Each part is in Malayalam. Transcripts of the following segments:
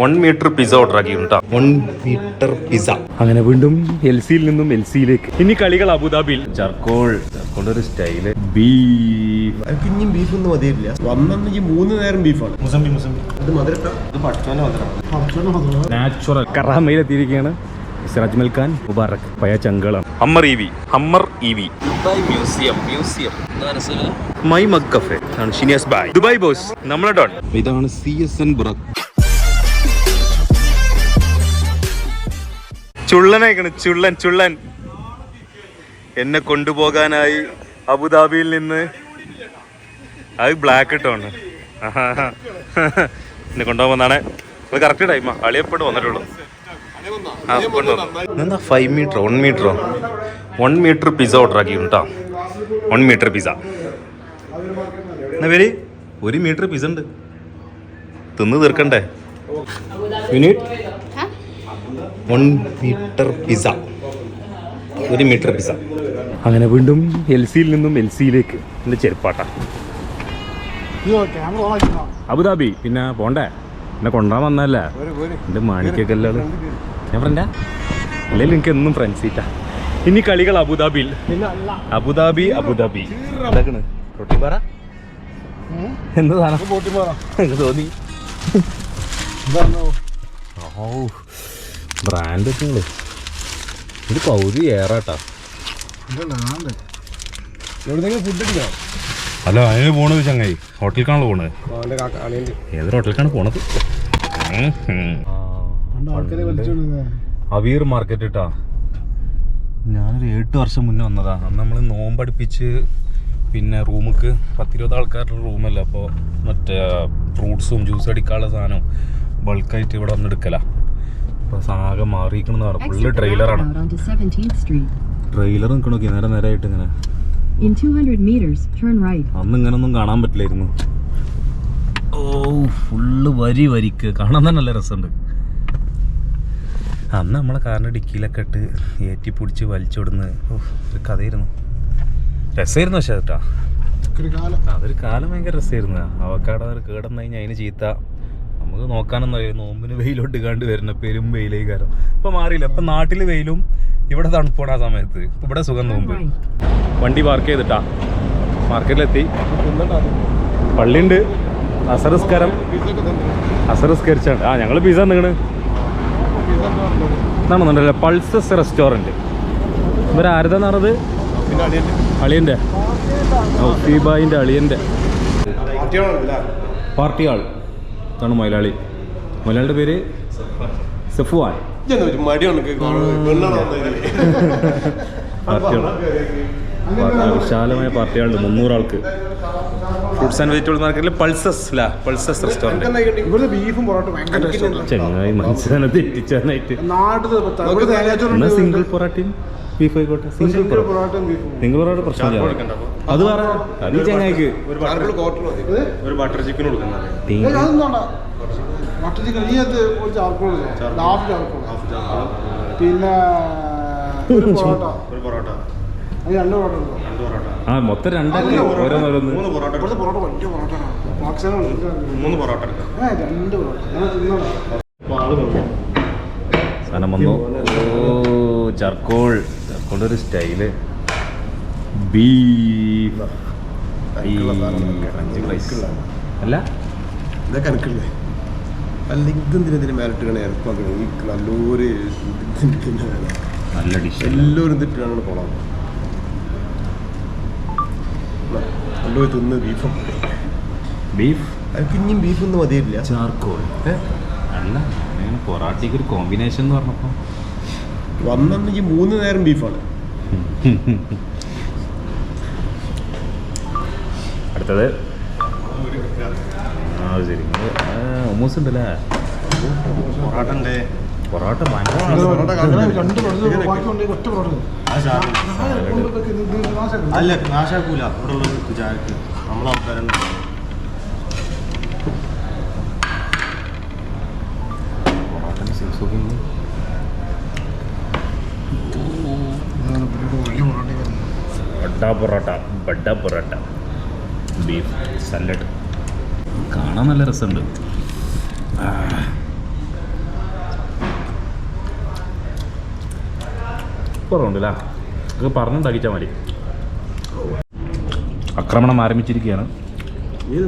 വൺ മീറ്റർ പിസ ഓർഡർ ആക്കിയിട്ടാ വൺ മീറ്റർ പിസ അങ്ങനെ വീണ്ടും എൽ സിയിൽ നിന്നും എൽ സിയിലേക്ക് ഇനി കളികൾ അബുദാബിയിൽ. ചർക്കോൾ. ചർക്കോളിന്റെ ഒരു സ്റ്റൈൽ. ബീഫ്. എനിക്ക് ഇനിയും ബീഫ് ഒന്നും മതിയില്ല വന്നെങ്കിൽ മൂന്ന് നേരം ബീഫാണ്. മുസംബി മുസംബി ഇത് മധുരട്ട? ഇത് പട്ടോനെ മധുരമാണ്. നാച്ചുറൽ കറാമയിൽ എത്തിയിരിക്കുകയാണ് മിസ്റ്റർ അജ്മൽ ഖാൻ മുബാറക്. പയ ചങ്കളം Hummer E V Hummer E V Dubai museum. Museum. My mug cafe ആണ് ഷിനിയസ് ബായ് ദുബായ് ബോസ് നമ്മളെ ഡോൺ ഇതാണ് സി എസ് എൻ ബുറക് ചുള്ളനായിക്കണ് ചുള്ളൻ ചുള്ളൻ. എന്നെ കൊണ്ടുപോകാനായി അബുദാബിയിൽ നിന്ന് അത് ബ്ലാക്ക് ഇട്ടോണ്ട്. എന്നെ കൊണ്ടുപോകുന്നതാണ് അത് കറക്റ്റ് ടൈമാ അളിയപ്പോട്ട് വന്നിട്ടുള്ളൂ. ആ എന്താ ഫൈവ് മീറ്റർ വൺ മീറ്ററോ വൺ മീറ്റർ പിസ്സ ഓർഡർ ആക്കി കേട്ടോ വൺ മീറ്റർ പിസ്സ എന്നാ പേര്? ഒരു മീറ്റർ പിസ്സ ഉണ്ട്. തിന്ന് തീർക്കണ്ടേ? യൂണിറ്റ് വൺ മീറ്റർ പിസ ഒരു മീറ്റർ പിസ അങ്ങനെ വീണ്ടും എൽ സിയിൽ നിന്നും എൽ സിയിലേക്ക് എന്റെ ചെരുപ്പാട്ട അബുദാബി പിന്നെ പോണ്ടേ? എന്നെ കൊണ്ടാൻ വന്നല്ലേ എന്റെ മാണിക്കൊക്കെ അല്ലാതെ ഞാൻ ഫ്രണ്ടാ അല്ലെങ്കിൽ എനിക്ക് എന്നും ഫ്രണ്ട് സീറ്റാ ഇനി കളികൾ അബുദാബിയിൽ. Abu Dhabi Abu Dhabi. റൊട്ടി പറ എന്താ സാധനം തോന്നി. ഓ ബ്രാൻഡ് നിങ്ങൾ ഇത് പൗതി ഏറാട്ടാ. അല്ല അതിന് പോണത് ചങ്ങായി. ഹോട്ടലിലേക്കാണല്ലോ പോണത്. ഏത് ഹോട്ടലിലേക്കാണ് പോണത്? അവീർ മാർക്കറ്റ് ഇട്ടാ. ഞാനൊരു എട്ട് വർഷം മുന്നേ വന്നതാ. അന്ന് നമ്മൾ നോമ്പടിപ്പിച്ച് പിന്നെ റൂമുക്ക് പത്തിരുപത് ആൾക്കാരുടെ റൂമല്ല അപ്പോൾ മറ്റേ ഫ്രൂട്ട്സും ജ്യൂസ് അടിക്കാനുള്ള സാധനവും ബൾക്കായിട്ട് ഇവിടെ വന്ന് അപ്പോൾ ആകെ പറഞ്ഞു ഫുള്ള് ട്രെയിലറാണ് roundabout onto 17th ട്രെയിലർ നിൽക്കണോക്കി നേരെ നേരായിട്ട് ഇങ്ങനെ. In 200 meters, അന്ന് ഇങ്ങനൊന്നും കാണാൻ പറ്റില്ലായിരുന്നു. ഓ ഫുള്ള് വരി വരിക്ക്. കാണാൻ തന്നെ നല്ല രസമുണ്ട്. അന്ന് നമ്മളെ കാറിന്റെ ഡിക്കിയിലൊക്കെ ഇട്ട് ഏറ്റി പിടിച്ച് വലിച്ചോടുന്ന് ഒരു കഥയായിരുന്നു. രസമായിരുന്നു പക്ഷേ കേട്ടാ. അതൊരു കാലം ഭയങ്കര രസമായിരുന്നു. അവക്കാടെ കേടന്നു കഴിഞ്ഞാൽ അതിന് ചീത്ത. നമുക്ക് നോക്കാനൊന്നും അറിയാം നോമ്പിന് വെയിലോട്ട് കണ്ട് വരുന്ന പെരും വെയിലേ കാരണം ഇപ്പൊ മാറിയില്ല. ഇപ്പൊ നാട്ടിൽ വെയിലും ഇവിടെ തണുപ്പാണ് ആ സമയത്ത്. ഇവിടെ സുഖം നോമ്പ്. വണ്ടി പാർക്ക് ചെയ്തിട്ടാ. മാർക്കറ്റിലെത്തി പള്ളിയുണ്ട്. അസറസ്കാരം അസറസ്കരിച്ചാണ് ആ ഞങ്ങൾ പിസ നിങ്ങൾ ഇതാണെന്നുണ്ടല്ലേ പൾസസ് റെസ്റ്റോറന്റ് ഇവർ ആരുതാന്ന് പറഞ്ഞത്? പിന്നെ അളിയന്റെ അളിയന്റെ ഔഫീബായിന്റെ അളിയന്റെ പാർട്ടി ആൾ ഇതാണ് മലയാളി. മലയാളിയുടെ പേര് സഫുവാൻ. വിശാലമായ പാർട്ടി മുന്നൂറാൾക്ക്. മുന്നൂറ് ആൾക്ക് ഫ്രൂട്ട്സ് ആൻഡ് വെജിറ്റബിൾ മാർക്കറ്റിൽ പൾസസ് അല്ല പൾസസ് റെസ്റ്റോറന്റ് ഇവിടുത്തെ ബീഫും പൊറോട്ട ഭയങ്കര ഇഷ്ടമാണ് ചെങ്ങായി മനസ്സിലാണ് തെറ്റിച്ചാനായിട്ട്. സിംഗിൾ പൊറാട്ടയും? ബീഫ് ആയിക്കോട്ടെ. Single single parotta. പ്രശ്നമില്ല. അത് വേറെ അത് ചെങ്ങായിക്ക് ഒരു ബട്ടർ ചിക്കൻ മട്ടൻ ചിക്കൻ ഈ അത് ഒരു ചാർക്കോൾ ഹാഫ് ചാർക്കോൾ പിന്നെ ഒരു പൊറോട്ട. ഒരു പൊറോട്ട. ആ മൊത്തം രണ്ടാക്കി ഓരോന്നോരോന്ന് മൂന്ന് പൊറോട്ട പൊറോട്ട വലിയ പൊറോട്ടയാണ് പാകിസ്ഥാൻ മൂന്ന് പൊറോട്ട എടുക്കാം രണ്ട് പൊറോട്ട. ഞാൻ തിന്നണം. സാധനം വന്നു. ഓ ചർക്കോൾ. ഒരു സ്റ്റൈൽ ബീഫ്. അല്ല? ഇതൊക്കെ എനിക്കില്ലേ? ഈ നല്ലൊരു നല്ല ഡിഷ് എല്ലാവരും ഇതിട്ടാണ് പോണം നല്ലൊരു തിന്ന് ബീഫും. ബീഫ്? എനിക്ക് ഇനിയും ബീഫ് ഒന്നും മതിയില്ല ചാർക്കോൾ അല്ല അങ്ങനെ പൊറാട്ടയ്ക്ക് ഒരു കോമ്പിനേഷൻ എന്ന് പറഞ്ഞപ്പോൾ വന്നെങ്കിൽ മൂന്ന് നേരം ബീഫാണ്. അടുത്തത്. ആ ശരി. ഒമൂസ് ഉണ്ടല്ലേ? പൊറോട്ട ഉണ്ട്. പൊറോട്ട അല്ല നാശാക്കൂല ഇവിടെ ഉള്ള ചായക്ക്. നമ്മളെ ആൾക്കാരുണ്ട് ബഡ്ഡ പൊറോട്ട ബഡ്ഡ പൊറോട്ട ബീഫ് സല്ലഡ്. കാണാൻ നല്ല രസമുണ്ട്. കുറവുണ്ടല്ലേ? അതൊക്കെ പറഞ്ഞുണ്ടാക്കിച്ചാൽ മതി. ആക്രമണം ആരംഭിച്ചിരിക്കുകയാണ്. ഏത്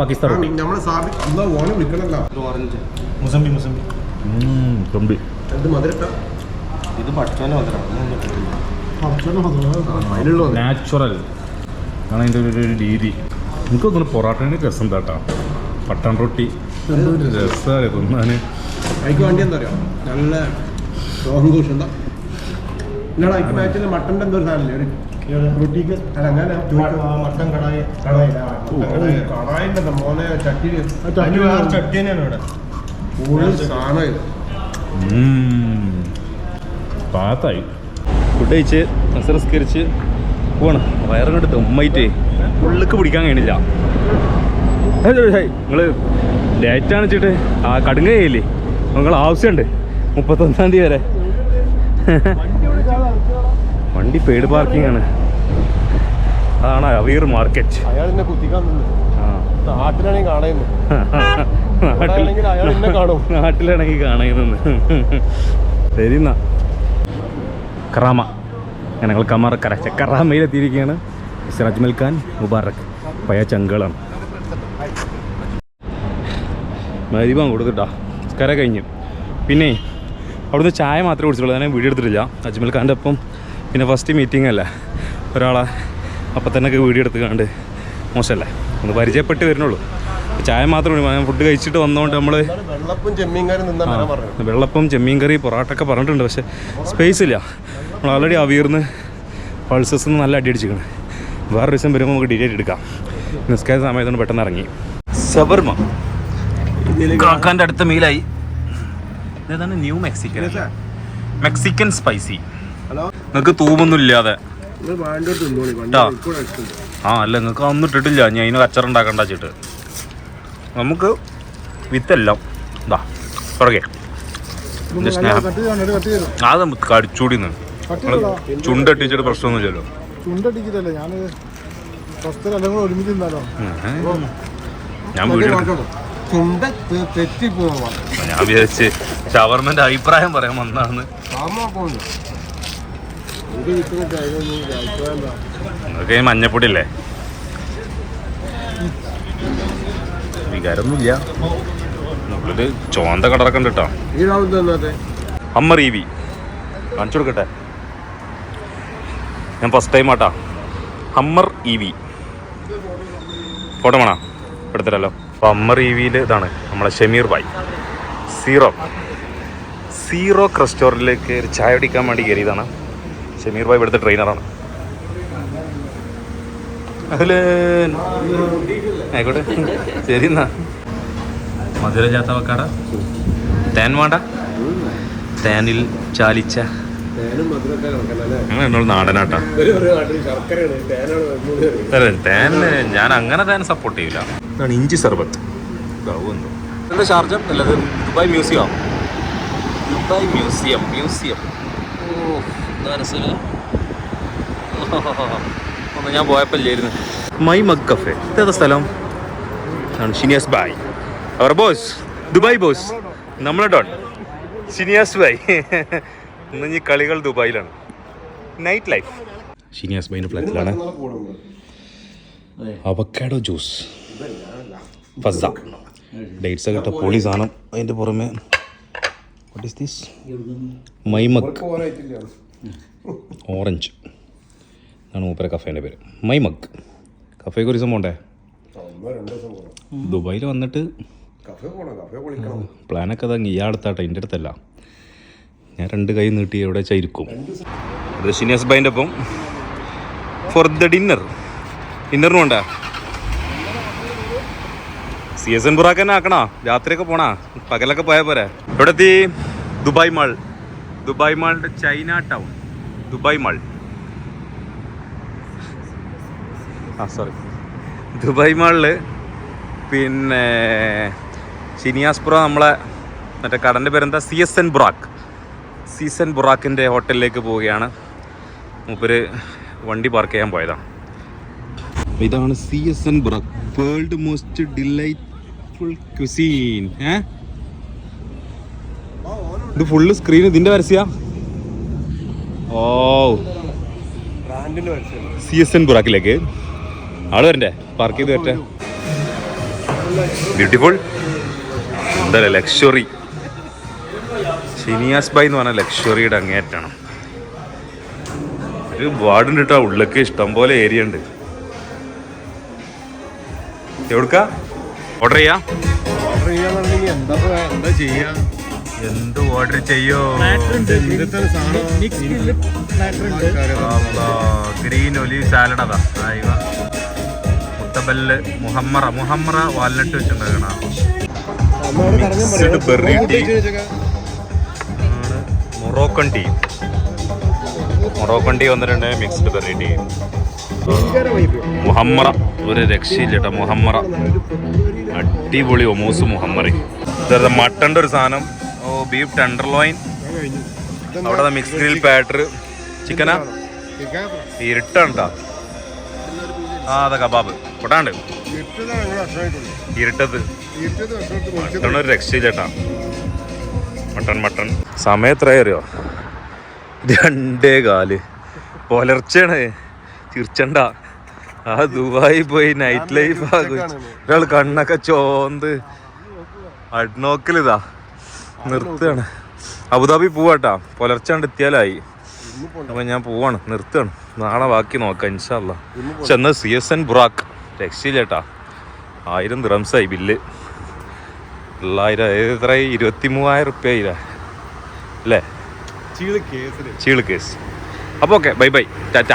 പാകിസ്ഥാൻ മുസംബി മുസംബി ഇത് പഠിച്ചോനെ മധുരമാണ് നാച്ചുറൽ ആണ്. അതിന്റെ ഒരു ഒരു രീതി. എനിക്ക് തോന്നുന്നു പൊറാട്ടേന്റെ രസം തട്ടാ പട്ടൺ റൊട്ടി. എന്തൊരു രസമാണ് തിന്നാൻ അതിക്ക് വേണ്ടി എന്താ പറയുക നല്ല രോഹം എന്താ എന്നാണ് മാച്ചിൽ മട്ടന്റെ എന്തോ ഒരു സാധനമില്ലേ ഒരു റൊട്ടിക്ക് അല്ല അങ്ങനെ മട്ടൻ കടായി. മോനെ ചട്ടി ചട്ടി വേറെ ചട്ടി തന്നെയാണ് ഇവിടെ. കൂടുതൽ സാധനം. പാത്തായി. ഫുഡ് കഴിച്ച് നസറസ്കരിച്ച് പോവാണ്. വയറങ്ങോട്ട് ഉമ്മയിട്ടേ ഉള്ളിക്ക് പിടിക്കാൻ കഴിയണില്ല നിങ്ങൾ ഡേറ്റാണ് വെച്ചിട്ട് ആ കടുങ്കയില്ലേ നിങ്ങൾ ആവശ്യമുണ്ട്. മുപ്പത്തൊന്നാം തീയതി വരെ. വണ്ടി പെയ്ഡ് പാർക്കിംഗ് ആണ്. അതാണ് അവീർ മാർക്കറ്റ്. നാട്ടിലാണെങ്കിൽ കാണുന്നു ശരി എന്നാ. കറാമ. ഞങ്ങൾ കര കറാമയിലെത്തിയിരിക്കുകയാണ്. സിറാജ് മൽഖാൻ മുബാറക്. പയ ചങ്കളാണ്. മരിബാൻ കൊടുത്തിട്ടാ. കര കഴിഞ്ഞു. പിന്നെ അവിടുന്ന് ചായ മാത്രമേ കുടിച്ചുള്ളൂ ഞാൻ വീഡിയോ എടുത്തിട്ടില്ല. അജ്മൽ ഖാന്റെ ഒപ്പം പിന്നെ ഫസ്റ്റ് മീറ്റിംഗ് അല്ലേ? ഒരാളെ അപ്പം തന്നെ വീഡിയോ എടുത്ത് കണ്ട് മോശമല്ലേ? ഒന്ന് പരിചയപ്പെട്ട് വരുന്നുള്ളൂ. ചായ മാത്രമേ ഫുഡ് കഴിച്ചിട്ട് വന്നതുകൊണ്ട് നമ്മൾ വെള്ളപ്പും ചെമ്മീൻ കറി പൊറാട്ടൊക്കെ പറഞ്ഞിട്ടുണ്ട്. പക്ഷേ സ്പേസ് ഇല്ല. നമ്മൾ ഓൾറെഡി അവീർന്ന് പൾസസ് നല്ല അടി അടിച്ചിരിക്കണം വേറെ ദിവസം വരുമ്പോൾ നമുക്ക് ഡീറ്റെയിൽ എടുക്കാം. നിസ്കാര സമയത്താണ് പെട്ടെന്ന് ഇറങ്ങി. സബർമ കാക്കാന്റെ അടുത്ത മീലായി ഇതാണ് ന്യൂ മെക്സിക്കൻ മെക്സിക്കൻ സ്പൈസി നിങ്ങക്ക് നിങ്ങൾക്ക് തൂമൊന്നും ഇല്ലാതെ. ആ അല്ല നിങ്ങൾക്ക് ഒന്നും ഇട്ടിട്ടില്ല. ഞാൻ അതിന് കച്ചറുണ്ടാക്കണ്ട വെച്ചിട്ട്. നമുക്ക് വിത്തെല്ലാം ഇതാ പുറകെ. സ്നേഹം അത് നമുക്ക് കടിച്ചൂടി ചുണ്ടടിച്ചിട്ട് ചുണ്ടട്ടിച്ചിട്ട് പ്രശ്നമൊന്നുമില്ലല്ലോ. ചുണ്ടടിക്കില്ലല്ലേ ഞാൻ ഒരുമിച്ച് ഞാൻ വീഡിയോ ഞാൻ വിചാരിച്ച് ഷവർമന്റെ അഭിപ്രായം പറയാൻ വന്നാണ് നിങ്ങൾക്ക് ഈ വികാരമൊന്നുമില്ല നമ്മളിത് ചോന്ത കടറൊക്കെ ഉണ്ട് കേട്ടോ അമ്മ റീവി. കാണിച്ചു കൊടുക്കട്ടെ. ഞാൻ ഫസ്റ്റ് ടൈം ആട്ടാ. ഹമ്മർ ഇ വി ഫോട്ടോ വേണോ? എടുത്തിട്ടല്ലോ. അപ്പോൾ ഹമ്മർ ഇ വിയിൽ ഇതാണ് നമ്മളെ ഷമീർ ബായ് സീറോ. സീറോ റെസ്റ്റോറന്റിലേക്ക് ഒരു ചായ അടിക്കാൻ വേണ്ടി കയറിയതാണ്. ഷമീർ ബായ് ഇവിടുത്തെ ട്രെയിനറാണ് അതിൽ ആയിക്കോട്ടെ. ശരി എന്നാ. മധുര ചാത്തവക്കാട തേൻ വേണ്ട തേനിൽ ചാലിച്ച. എന്നോട് നാടനാട്ടാ. അല്ല തേന് ഞാൻ അങ്ങനെ തേൻ സപ്പോർട്ട് ചെയ്യില്ല ഇതാണ് ഇഞ്ചി സർബത്ത്. എന്താ. ഷാർജ? അല്ലത് Dubai museum? Dubai museum museum. ഓ ഞാൻ പോയപ്പോൾ ഇല്ലായിരുന്നു. My mug cafe. ഇതേതാ സ്ഥലം? ഷിനിയാസ് ബായ് അവർ ബോസ് ദുബായ് ബോസ് നമ്മളെ ഡോൺ ഷിനിയാസ് ബായ് ഇന്ന് കളികൾ ദുബായിലാണ്. നൈറ്റ് ലൈഫ് ഷിനിയാസ് ബൈന്റെ ഫ്ലാറ്റിലാണ് അവക്കാഡോ ജ്യൂസ് ഫസ ഡേറ്റ്സ് ഒക്കെ ഇട്ട പൊളി സാധനം അതിന്റെ പുറമെ. What is this my mug orange ആണ് മൂപ്പര കഫേന്റെ പേര്. മൈമഗ് കഫേക്ക് ഒരു ദിവസം പോണ്ടേ ദുബായിൽ വന്നിട്ട് പ്ലാനൊക്കെ അതങ്ങ് ഈ അടുത്താട്ടെ എന്റെ അടുത്തല്ല. ഞാൻ രണ്ട് കൈ നീട്ടി എവിടെ വെച്ചാൽ ഇരിക്കും. ഇത് ഷിനിയാസ് ബൈന്റെ ഒപ്പം ഫോർ ദ ഡിന്നർ ഡിന്നറിന് വേണ്ട സി എസ് എൻ ബുറാക്ക് തന്നെ ആക്കണോ? രാത്രിയൊക്കെ പോണാ? പകലൊക്കെ പോയാൽ പോരെ. ഇവിടെ എത്തി? Dubai mall. ദുബായ് മാളിന്റെ ചൈന ടൗൺ. Dubai mall. ആ സോറി ദുബായ് മാളിൽ പിന്നെ ഷിനിയാസ്പുറ നമ്മളെ മറ്റേ കടന്റെ പേരെന്താ? C S N Burak C S N ബുറാക്കിന്റെ ഹോട്ടലിലേക്ക് പോവുകയാണ്. മൂപ്പര് വണ്ടി പാർക്ക് ചെയ്യാൻ പോയതാണ്. ഇതാണ് C S N Burak world most delightful cuisine ഏ? ഇത് ഫുള്ള് സ്ക്രീൻ ഇതിന്റെ പരസ്യ? ഓ. സി എസ് എൻ ബുറാക്കിലേക്ക്. ആൾ വരണ്ടേ? പാർക്ക് ചെയ്ത് വരട്ടെ. ബ്യൂട്ടിഫുൾ എന്താ ലക്ഷറി ഷിനിയാസ് ബൈ എന്ന് പറഞ്ഞ ലക്ഷറിയുടെ അങ്ങേറ്റാണ് ഒരു വാർഡുണ്ട് കേട്ടോ ഉള്ളിലേക്ക് ഇഷ്ടം പോലെ ഏരിയ ഉണ്ട്. എവിടുക്ക? ഓർഡർ ചെയ്യാ? ഓർഡർ ചെയ്യാന്നുണ്ടെങ്കിൽ എന്താ എന്താ ചെയ്യാ? എന്ത് ഓർഡർ ചെയ്യോ? ഗ്രീൻ ഒലീവ് സാലഡ് അതാ. ആയിവ mutabbal muhammara. Muhammara walnut mixed berry tea. Moroccan tea. Moroccan tea വന്നിട്ടുണ്ട് മിക്സ്ഡ് ബെറി ടീ. മുഹമ്മറ. ഒരു രക്ഷയില്ല കേട്ടോ മുഹമ്മറ. അടിപൊളി ഒമോസ് മുഹമ്മറി. ഇതേ മട്ടന്റെ ഒരു സാധനം. ഓ ബീഫ് ടെൻഡർലോയിൻ. അവിടെ മിക്സ് ഗ്രിൽ പാറ്റർ. ചിക്കനാ? ഇരുട്ടാണ് കേട്ടോ ആ അതെ കബാബ്. ഇരുട്ടത് മട്ടണൊരു ഒരു രക്ഷയില്ല കേട്ടാ. Mutton mutton. സമയം എത്രയാ അറിയോ? രണ്ടേ കാൽ. പുലർച്ചയാണ്. തിരിച്ചണ്ട ആ ദുബായി പോയി നൈറ്റ് ലൈഫ് ആകും ഒരാൾ കണ്ണൊക്കെ ചോന്ത്. അഡ്നോക്കിലിതാ. നിർത്തുകയാണ്. അബുദാബി പോവാട്ടാ പുലർച്ചാണ്ട് എത്തിയാലായി. അപ്പൊ ഞാൻ പോവാണ്. നിർത്തുകയാണ്. നാളെ ബാക്കി നോക്കാം ഇൻഷാല്ല ചെന്ന് സി എസ് എൻ ബുറാക്ക് രക്ഷയില്ലേട്ടാ ആയിരം ദിറംസായി ബില്ല് തൊള്ളായിരം എത്ര? ഇരുപത്തി മൂവായിരം റുപ്യ ആയില്ലേ അല്ലേ? ചീൾ കേസ് ചീൾ കേസ് അപ്പോൾ ഓക്കെ ബൈ ബൈ ടാറ്റ